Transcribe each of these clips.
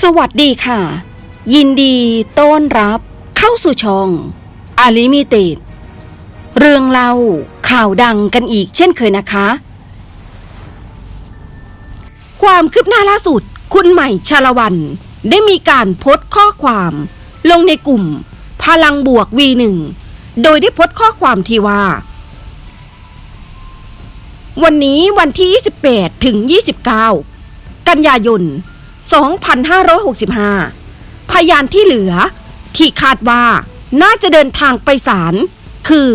สวัสดีค่ะ ยินดีต้อนรับเข้าสู่ช่องอาลิมิเต็ดเรื่องเล่าข่าวดังกันอีกเช่นเคยนะคะ ความคืบหน้าล่าสุด คุณใหม่ชาละวัน ได้มีการโพสต์ข้อความ ลงในกลุ่ม พลังบวก V1 โดยได้โพสต์ข้อความที่ว่า วันนี้วันที่ 28 ถึง 29 กันยายน 2565 พยานที่เหลือ ที่คาดว่าน่าจะเดินทางไปศาลคือ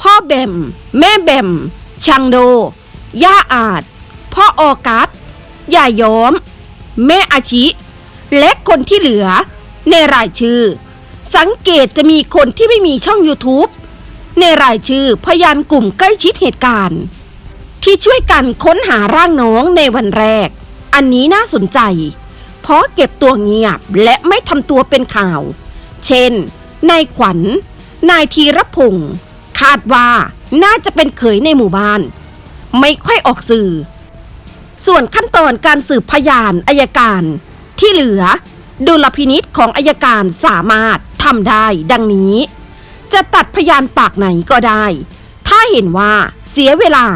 พ่อแบม แม่แบม ชังโด ย่าอาจ พ่อออกัสย่าย้อม แม่อาชิ และคนที่เหลือ ในรายชื่อ สังเกตจะมีคนที่ไม่มีช่อง YouTube ในรายชื่อพยานกลุ่มใกล้ชิดเหตุการณ์ ที่ช่วยกันค้นหาร่างน้องในวันแรก อันนี้น่าสนใจ เพราะเก็บตัวเงียบและไม่ทำตัวเป็นข่าว เช่น นายขวัญ นายธีรพงศ์คาดว่าน่าจะเป็นเขยในหมู่บ้าน ไม่ค่อยออกสื่อ ส่วนขั้นตอนการสืบพยานอายการ ที่เหลือ ดุลพินิษของอายการสามารถทำได้ดังนี้ จะตัดพยานปากไหนก็ได้ ถ้าเห็นว่าเสียเวลา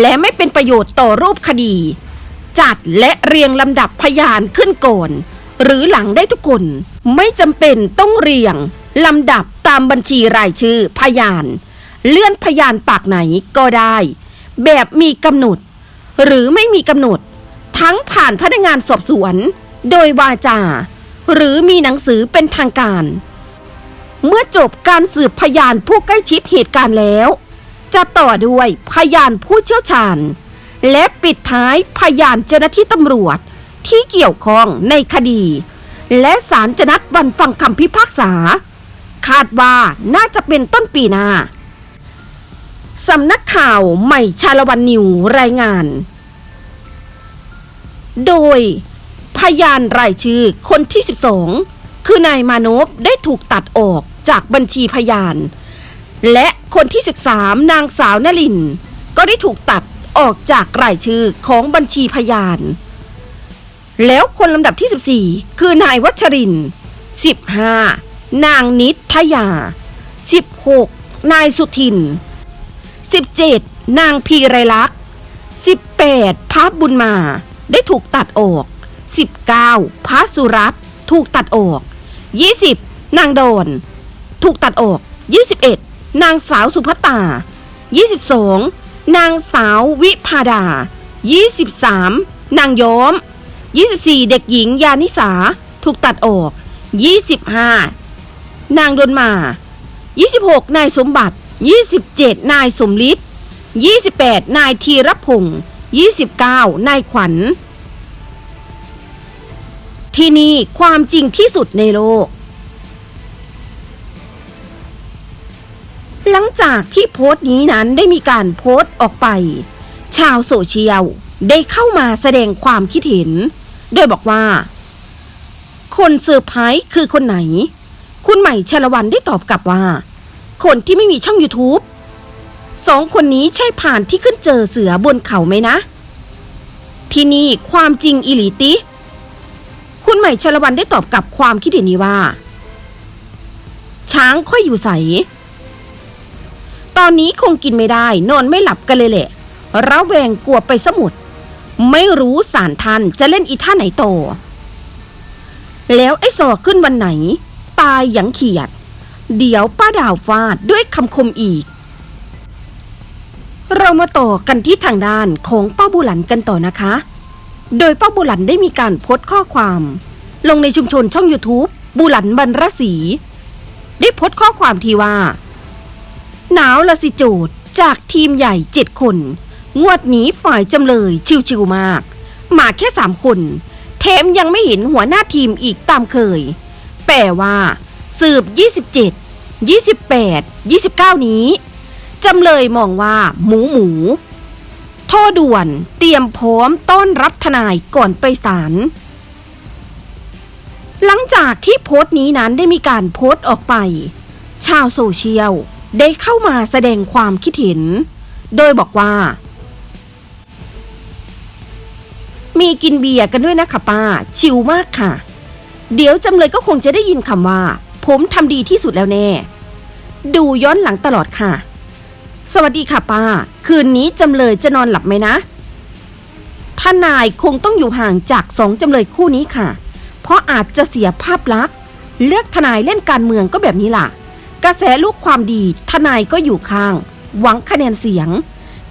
และไม่เป็นประโยชน์ต่อรูปคดี จัดและเรียงลำดับพยานขึ้นก่อน หรือหลังได้ทุกคน ไม่จำเป็นต้องเรียงลำดับตามบัญชีรายชื่อพยาน เลื่อนพยานปากไหนก็ได้ แบบมีกำหนด หรือไม่มีกำหนด ทั้งผ่านพนักงานสอบสวน โดยวาจา หรือมีหนังสือเป็นทางการ เมื่อจบการสืบพยานผู้ใกล้ชิดเหตุการณ์แล้ว จะต่อด้วยพยานผู้เชี่ยวชาญ และปิดท้ายพยานเจ้าหน้าที่ตำรวจที่เกี่ยวข้องในคดี และศาลจะนัดวันฟังคำพิพากษา คาดว่าน่าจะเป็นต้นปีหน้าสำนักข่าวใหม่ชาละวันนิวรายงาน โดย พยานรายชื่อคนที่ 12 คือนายมานพได้ถูกตัดออกจากบัญชีพยาน และคนที่ 13 นางสาว นลิน ก็ได้ถูกตัด ออกจากรายชื่อของบัญชีพยาน แล้วคนลำดับที่ 14 คือนายวัชริน 15 นางนิทยา 16 นายสุทิน 17 นางพีไรลักษ์ 18 พระบุญมาได้ถูกตัดออก 19 พระสุรัตถูกตัดออก 20 นางโดน ถูกตัดออก 21 นางสาวสุภัตตา 22 นางสาววิพาดา 23 นางย้อม 24 เด็กหญิงยานิสา ถูกตัดออก 25 นางดนมา 26 นายสมบัติ 27 นายสมฤทธิ์ 28 นายธีรพงศ์29 นายขวัญ ที่นี่ความจริงที่สุดในโลก หลังจากที่โพสต์นี้นั้นได้มีการโพสต์ออกไป ชาวโซเชียลได้เข้ามาแสดงความคิดเห็น โดยบอกว่า คนเซอร์ไพรส์คือคนไหน คุณใหม่ชลวันได้ตอบกลับว่า คนที่ไม่มีช่อง YouTube สองคนนี้ใช่ผ่านที่ขึ้นเจอเสือบนเขาไหมนะ ที่นี่ความจริงอิลิติ คุณใหม่ชลวันได้ตอบกลับความคิดเห็นนี้ว่า ช้างค่อยอยู่ใส ตอนนี้คงกินไม่ได้ นอนไม่หลับกันเลยแหละระแวงกลัวไปสมุด ไม่รู้สารทันจะเล่นอีท่าไหนโตอแล้วไอ้สอขึ้นวันไหน ตายอย่างเขียด เดี๋ยวป้าดาวฟาดด้วยคำคมอีก เรามาต่อกันที่ทางด้านของป้าบุหลันกันต่อนะคะ โดยป้าบุหลันได้มีการโพสต์ข้อความ ลงในชุมชนช่อง YouTube บุหลันบรรรศรีได้โพสต์ข้อความที่ว่า หนาวละสิโจทย์จากทีมใหญ่เจ็ดคน งวดนี้ฝ่ายจำเลยชิวๆมาก มาแค่สามคนแถมยังไม่เห็นหัวหน้าทีมอีกตามเคย แปลว่า สืบ 27 28 29 นี้ จำเลยมองว่า หมูหมู โทษด่วนเตรียมพร้อมต้อนรับทนายก่อนไปศาลหลังจากที่โพสต์นี้นั้นได้มีการโพสต์ออกไป ชาวโซเชียล ได้เข้ามาแสดงความคิดเห็น โดยบอกว่า มีกินเบียร์กันด้วยนะคะป้า ชิลมากค่ะ เดี๋ยวจำเลยก็คงจะได้ยินคำว่า ผมทำดีที่สุดแล้วแน่ ดูย้อนหลังตลอดค่ะ สวัสดีค่ะป้า คืนนี้จำเลยจะนอนหลับไหมนะทนายคงต้องอยู่ห่างจากสองจำเลยคู่นี้ค่ะ เพราะอาจจะเสียภาพลักษณ์ เลือกทนายเล่นการเมืองก็แบบนี้ล่ะ กระแสลูกความดี ทนายก็อยู่ข้าง หวังคะแนนเสียง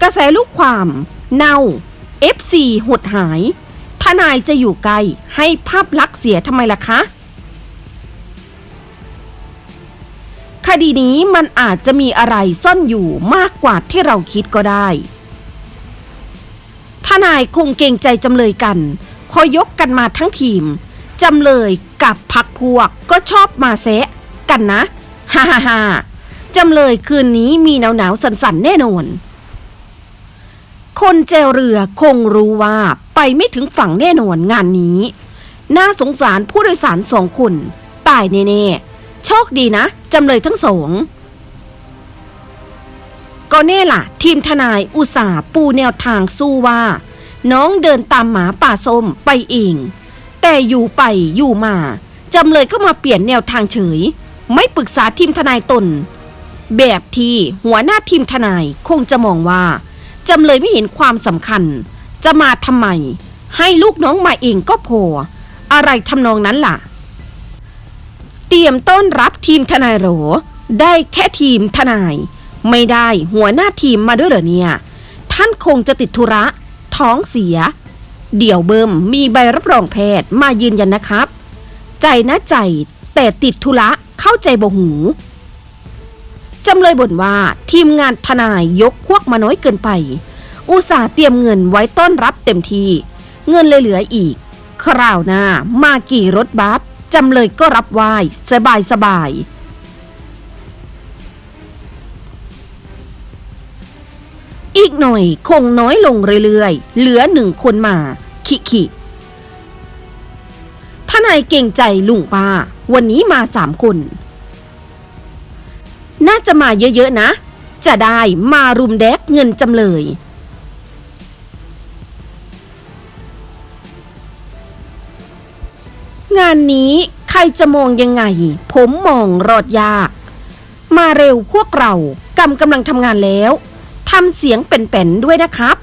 กระแสลูกความ เน่า FC หดหาย ทนายจะอยู่ไกล ให้ภาพลักษณ์เสียทำไมล่ะคะ คดีนี้มันอาจจะมีอะไรซ่อนอยู่มากกว่าที่เราคิดก็ได้ ทนายคงเกรงใจจำเลยกัน พอยกกันมาทั้งทีม จำเลยกับพักพวกก็ชอบมาแซะกันนะ ฮ่าฮ่าฮ่าจำเลยคืนนี้มีหนาวหนาวๆสันแน่นอน คนเจวเรือคงรู้ว่าไปไม่ถึงฝั่งแน่นอนงานนี้ น่าสงสารผู้โดยสารสองคน ตายแน่ๆ โชคดีนะ จำเลยทั้งสองก็แน่ล่ะ ทีมทนายอุตสาห์ปูแนวทางสู้ว่า น้องเดินตามหมาป่าส้มไปเอง แต่อยู่ไปอยู่มา จำเลยก็มาเปลี่ยนแนวทางเฉย ไม่ปรึกษาทีมทนายตน แบบที่หัวหน้าทีมทนายคงจะมองว่าจำเลยไม่เห็นความสำคัญ จะมาทำไม ให้ลูกน้องมาเองก็พอ อะไรทำนองนั้นล่ะ เตรียมต้อนรับทีมทนายโหรได้แค่ทีมทนาย ไม่ได้หัวหน้าทีมมาด้วยเหรอเนี่ย ท่านคงจะติดธุระ ท้องเสีย เดี๋ยวเบิมมีใบรับรองแพทย์มายืนยันนะครับ ใจนะใจ แต่ติดธุระเข้าใจบ่หู จำเลยบ่นว่าทีมงานทนายยกพวกมาน้อยเกินไป อุตส่าห์เตรียมเงินไว้ต้อนรับเต็มทีเงินเลยเหลืออีก คราวหน้ามากี่รถบัสจำเลยก็รับไหว้สบายสบายๆอีกหน่อยคงน้อยลงเรื่อยๆ เหลือหนึ่งคนมา ขิขิทนายเก่งใจลุงป้า วันนี้มาสามคน น่าจะมาเยอะๆนะ จะได้มารุมแดกเงินจำเลย งานนี้ใครจะมองยังไง ผมมองรอดยาก มาเร็วพวกเรากำกำลังทำงานแล้วทำเสียงเป็นๆด้วยนะครับ